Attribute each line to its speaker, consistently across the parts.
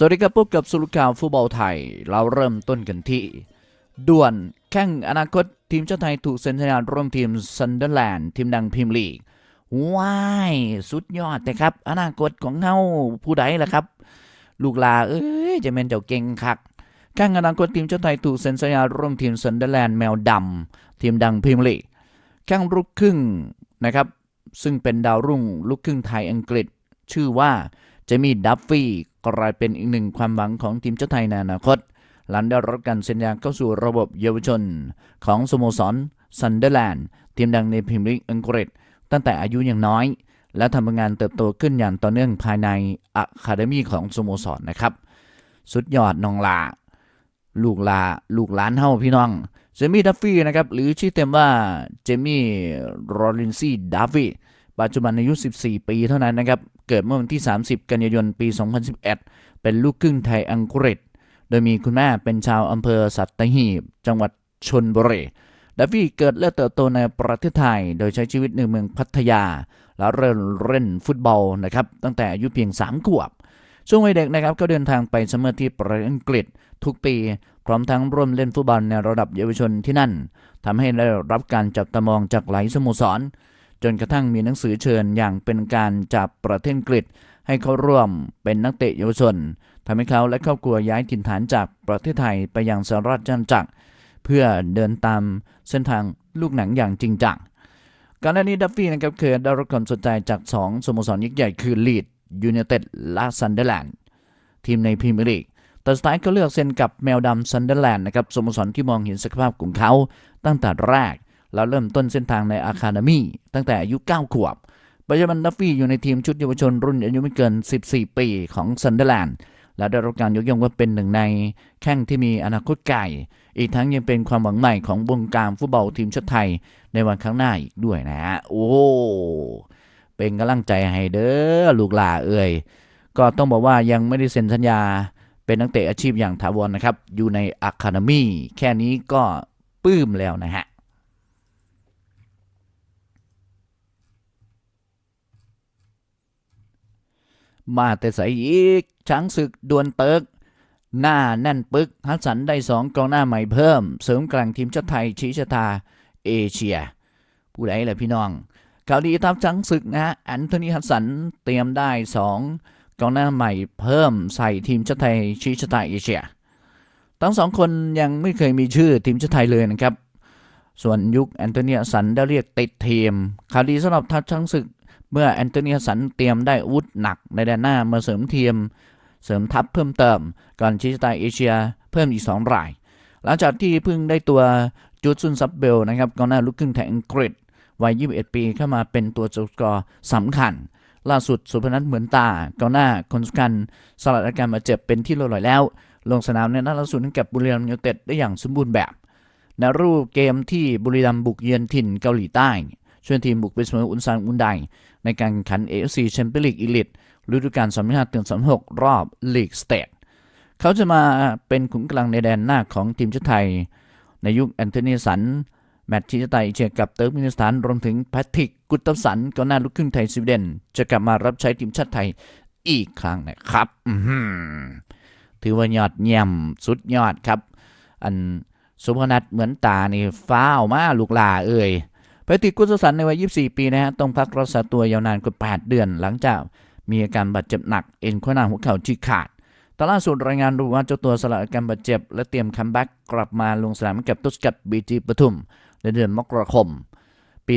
Speaker 1: สวัสดีครับพบกับสุรุข่าวฟุตบอลไทย เราเริ่มต้นกันที่ด่วนแข่งอนาคตทีมชาติไทยถูกเซ็นสัญญาร่วมทีมซันเดอร์แลนด์ทีมดังพรีเมียร์ลีกว้ายสุดยอดนะครับ อนาคตของเฮาผู้ใดล่ะครับ ลูกลาเอ้ยจะเป็นเจ้าเก่งคักแข่งอนาคตทีมชาติไทยถูกเซ็นสัญญาร่วมทีมซันเดอร์แลนด์แมวดำทีมดังพรีเมียร์ลีกแข่งลูกครึ่งนะครับ ซึ่งเป็นดาวรุ่งลูกครึ่งไทยอังกฤษ ชื่อว่า เจมี่ดัฟฟี่กลายเป็นอีกหนึ่งความหวังของทีมชาติไทยในอนาคต หลังได้รับการเซ็นสัญญาเข้าสู่ระบบเยาวชน ของสโมสรซันเดอร์แลนด์ทีมดังในพรีเมียร์ลีกอังกฤษ ตั้งแต่อายุยังน้อย และทำงานเติบโตขึ้นอย่างต่อเนื่องภายในอะคาเดมีของสโมสรนะครับ สุดยอดน้องลา ลูกลาลูกหลานเฮาพี่น้องเจมี่ดัฟฟี่นะครับหรือชื่อเต็มว่าเจมี่โรลินซี่ดัฟฟี่ ปัจจุบันอายุ 14 ปีเท่านั้นนะครับ เกิดเมื่อวันที่ 30 กันยายน ปี 2011 เป็นลูกครึ่งไทยอังกฤษ โดยมีคุณแม่เป็นชาวอำเภอสัตหีบ จังหวัดชนบุรีดัฟฟี่เกิดและเติบโตในประเทศไทย โดยใช้ชีวิตในเมืองพัทยา แล้วเริ่มเล่นฟุตบอลนะครับ ตั้งแต่อายุเพียง 3 ขวบ ช่วงวัยเด็กนะครับก็เดินทางไปสมัครที่ประเทศอังกฤษทุกปี พร้อมทั้งร่วมเล่นฟุตบอลในระดับเยาวชนที่นั่นทำให้ได้รับการจับตามองจากหลายสโมสร จนกระทั่งมีหนังสือเชิญอย่างเป็นการจากประเทศอังกฤษ ให้เขาร่วมเป็นนักเตะเยาวชนทำให้เขาและครอบครัวย้ายถิ่นฐานจากประเทศไทยไปยังสหรัฐอเมริกาเพื่อเดินตามเส้นทางลูกหนังอย่างจริงจังก่อนหน้านี้ดัฟฟี่นะครับเคยได้รับความสนใจจาก 2 สโมสรยักษ์ใหญ่คือลีดยู n นเต็ดและซันเดอร์แลนด์ทีมในพรีเมียร์ลีกแต่สุดท้ายก็เลือกเซ็นกับแมวดำซันเดอร์แลนด์นะครับสโมสรที่มองเห็นศักยภาพของเขาตั้งแต่แรก แล้วเริ่มต้นเส้นทางในอาคาเดมีตั้งแต่อายุ 9 ขวบปัจจุบันดัฟฟี่อยู่ในทีมชุดเยาวชนรุ่นอายุไม่เกิน 14 ปีของซันเดอร์แลนด์และได้รับการยกย่องว่าเป็นหนึ่งในแข้งที่มีอนาคตไกลอีกทั้งยังเป็นความหวังใหม่ของวงการฟุตบอลทีมชาติไทยในวันข้างหน้าอีกด้วยนะฮะโอ้เป็นกำลังใจให้เด้อลูกหลาเอ่ยก็ต้องบอกว่ายังไม่ได้เซ็นสัญญาเป็นนักเตะอาชีพอย่างถาวรนะครับ อยู่ในอะคาเดมีแค่นี้ก็ปื้มแล้วนะฮะ มาแต่ใส่อีก ช้างศึกดวลเติก หน้าแน่นปึก ฮัสสันได้สองกองหน้าใหม่เพิ่ม เสริมกลางทีมชาติไทยชี้ชะตาเอเชีย ผู้ใดล่ะพี่น้องข่าวดีทับช้างศึกนะฮะแอนโทนีฮัสสันเตรียมได้สองกองหน้าใหม่เพิ่มใส่ทีมชาติไทยชี้ชะตาเอเชีย ทั้งสองคนยังไม่เคยมีชื่อทีมชาติไทยเลยนะครับ ส่วนยุคแอนโทนีฮัสสันได้เรียกติดทีมข่าวดีสำหรับทัพช้างศึก เมื่อแอนโทนีฮัสสันเตรียมได้อาวุธหนักในแดนหน้ามาเสริมทีม เสริมทัพเพิ่มเติม ก่อนชี้ชะตาเอเชียเพิ่มอีก 2 ราย หลังจากที่เพิ่งได้ตัวจูดซุนซับเบลนะครับกองหน้าลูกครึ่งไทยอังกฤษวัย 21 ปีเข้ามาเป็นตัวจุดกอร์สำคัญ ล่าสุดสุพนัทเหมือนตากองหน้าคนสำคัญสลัดอาการมาเจ็บเป็นที่เรียบร้อยแล้ว ลงสนามในนัดล่าสุดกับบุรีรัมย์ยูไนเต็ดได้อย่างสมบูรณ์แบบในรูปเกมที่บุรีรัมย์บุกเยือนถิ่นเกาหลีใต้ ช่วยทีมบุกไปเสมออุนซานอุนไดในการแข่งขัน AFC Champions League Elite ฤดูกาล2025ถึง36 รอบลีกสเตทเขาจะมาเป็นขุนกำลังในแดนหน้าของทีมชาติไทย ในยุคแอนโทนีสัน แมตช์ที่จะไต่เชียกับเติร์กมินิสถานรวมถึงแพทริกกุตตสันกองหน้าลูกครึ่งไทยสวีเดน จะกลับมารับใช้ทีมชาติไทยอีกครั้งนะครับถือว่ายอดเยี่ยมสุดยอดครับ อันสุพนัทเหมือนตานี่ฟ้าวมาลูกหลาเอ่ย แพทริกกุตตสันในวัย 24 ปีนะฮะต้องพักรักษาตัวยาวนานกว่า 8 เดือน หลังจากมีอาการบาดเจ็บหนักเอ็นข้อหน้าหัวเข่าฉีกขาดตอนล่าสุดรายงานรู้ว่าเจ้าตัวสละอาการบาดเจ็บ และเตรียมคัมแบ็กกลับมาลงสนามกับตุสกัดบีจีปทุม ในเดือนมกราคม ปี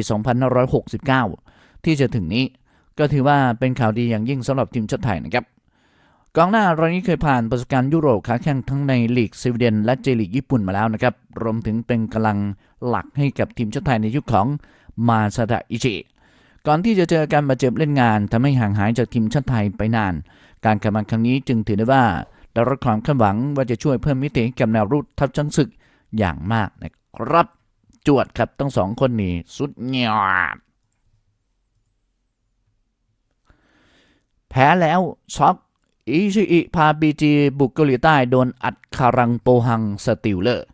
Speaker 1: 2569 ที่จะถึงนี้ ก็ถือว่าเป็นข่าวดีอย่างยิ่งสำหรับทีมชาติไทยนะครับ กองหน้ารายนี้เคยผ่านประสบการณ์ยุโรปค้าแข่งทั้งในลีกสวีเดนและเจลีกญี่ปุ่นมาแล้วนะครับ รวมถึงเป็นกำลังหลักให้กับทีมชาติไทยในยุคของมาซาดะอิชิก่อนที่จะเจอการบาดเจ็บเล่นงานทำให้ห่างหายจากทีมชาติไทยไปนาน การกลับมาครั้งนี้จึงถือได้ว่าได้รับความคาดหวังว่าจะช่วยเพิ่มมิติกับแนวรุกทัพช้างศึกอย่างมากนะครับ จวดครับทั้งสองคนนี้สุดยอดแพ้แล้วช็อก อิชิอิพาบีจีบุกเกาหลีใต้โดนอัดคารังโปหังสติลเลอร์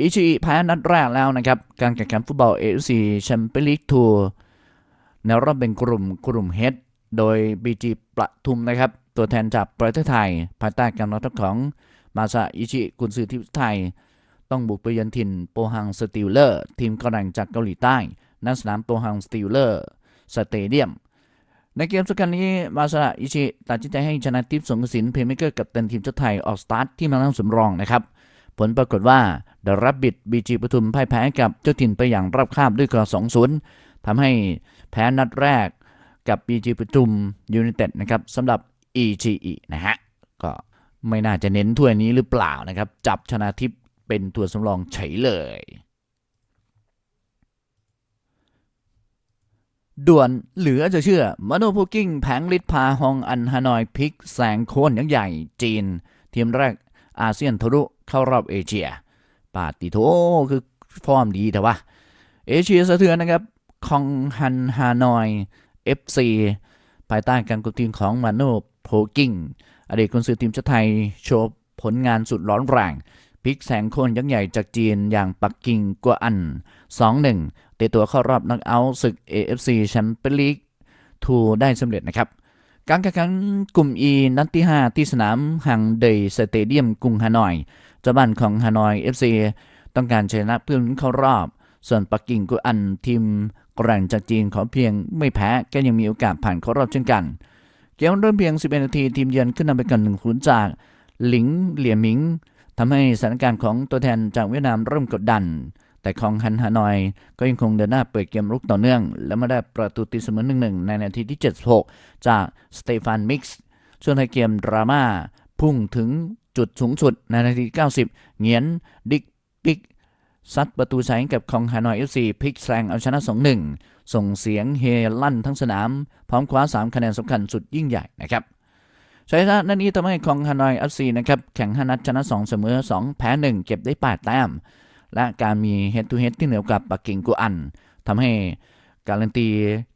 Speaker 1: อิชิอิแพ้นัดแรกแล้วนะครับ การแข่งขันฟุตบอลเอฟซีแชมเปี้ยนลีกทัวร์ในรอบเป็นกลุ่มกลุ่มเฮดโดยบีจีประทุมนะครับ ตัวแทนจากประเทศไทย ภายใต้การรับของมาซาอิชิกุนซือทีมไทย ต้องบุกไปยือนถิ่นโปฮังสติลเลอร์ ทีมกระดังจากเกาหลีใต้ณสนามโปฮังสติลเลอร์สเตเดียม ในเกมสำคัญนี้มาซาอิชิตัดสินใจให้ชนะทิพย์สงกระสินเพย์เมเกอร์กับตันทีมชาติไทยออกสตาร์ทที่มานั่งสำรองนะครับ ผลปรากฏว่าเดรับบิดบีจีปทุมพ่ายแพ้กับเจ้าถิ่นไปอย่างราบคาบด้วยกรอ2-0ทำให้แพ้นัดแรกกับบีจีปทุมยูไนเต็ดนะครับสำหรับ EGE นะฮะก็ไม่น่าจะเน้นถ้วยนี้หรือเปล่านะครับ จับชนะทิพย์เป็นตัวสำรองเฉยเลย ด่วนเหลือจะเชื่อมโนโพกิ้งแผงฤทธิ์พาฮองอันฮานอยพิกแสงโคนยักษ์ใหญ่จีน ทีมแรกอาเซียนทะลุเข้ารอบเอเชีย ปาติโถคือฟอร์มดีแต่ว่า เอเชียสะเทือนนะครับคองฮันฮานอย FC ภายใต้การกุมทีมของมาโนโพกิ้งอดีตกุนซือทีมชาติไทยโชว์ผลงานสุดร้อนแรงพลิกแสงโคนยักษ์ใหญ่จากจีนอย่างปักกิ่งกัวอัน 2-1เตะตัวเข้ารอบนักเอาท์ศึก AFC แชมเปี้ยนลีก2ได้สำเร็จนะครับการแข่งขันกลุ่ม E นัดที่ 5 ที่สนามฮังเดย์สเตเดียมกรุงฮานอยเจ้าบ้านของฮานอย FC ต้องการชนะเพื่อลุ้นเข้ารอบ ส่วนปักกิ่งกัวอันทีมแกร่งจากจีนขอเพียงไม่แพ้ก็ยังมีโอกาสผ่านเข้ารอบเช่นกัน เกมเริ่มเพียง 11 นาทีทีมเยือนขึ้นนำไปก่อน1 0จากหลิงเหลียหมิงทำให้สถานการณ์ของตัวแทนจากเวียดนามเริ่มกดดัน แต่ของฮันฮานอยก็ยังคงเดินหน้าเปิดเกมรุกต่อเนื่อง และมาได้ประตูตีเสมอ1-1ในนาทีที่ 76 จากสเตฟานมิกซ์ช่วงท้ายเกมดราม่าพุ่งถึงจุดสูงสุดในนาที 90 เหงียนดิกปิกซัดประตูชัยให้กับคองฮานอย FC พลิกแซงเอาชนะ 2-1 ส่งเสียงเฮลั่นทั้งสนาม พร้อมคว้า 3 คะแนนสำคัญสุดยิ่งใหญ่นะครับชัยชนะนัดนี้ทำให้คองฮานอย FC นะครับแข่ง 5 นัดชนะ 2 เสมอ 2 แพ้ 1 เก็บได้ 8 แต้ม และการมี head to head ที่เหนือกว่าปักกิ่งกัวอันทำให้การันตี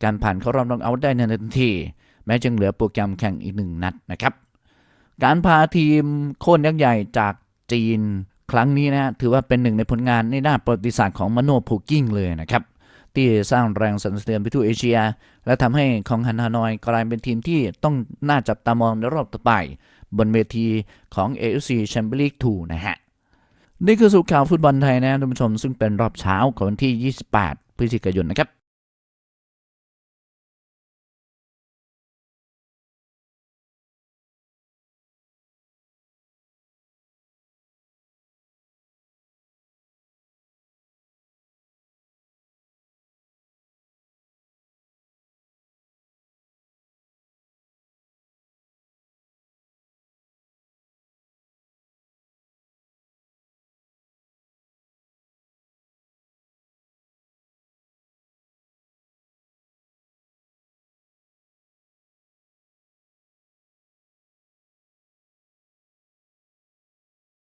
Speaker 1: การผ่านเข้ารอบน็อกเอาท์ได้ในทันที แม้จะเหลือโปรแกรมแข่งอีกหนึ่งนัดนะครับ การพาทีมโค่นยักษ์ใหญ่จากจีนครั้งนี้นะถือว่าเป็นหนึ่งในผลงานในด้านประวัติศาสตร์ของมโนโพกิ้งเลยนะครับ ที่สร้างแรงสั่นสะเทือนไปทั่วเอเชีย และทำให้ของฮันฮานอยกลายเป็นทีมที่ต้องน่าจับตามองในรอบต่อไป บนเวทีของ AFC Champions League 2นะฮะ นี่คือสุขข่าวฟุตบอลไทยนะท่านผู้ชมซึ่งเป็นรอบเช้าของวันที่ 28 พฤศจิกายนนะครับ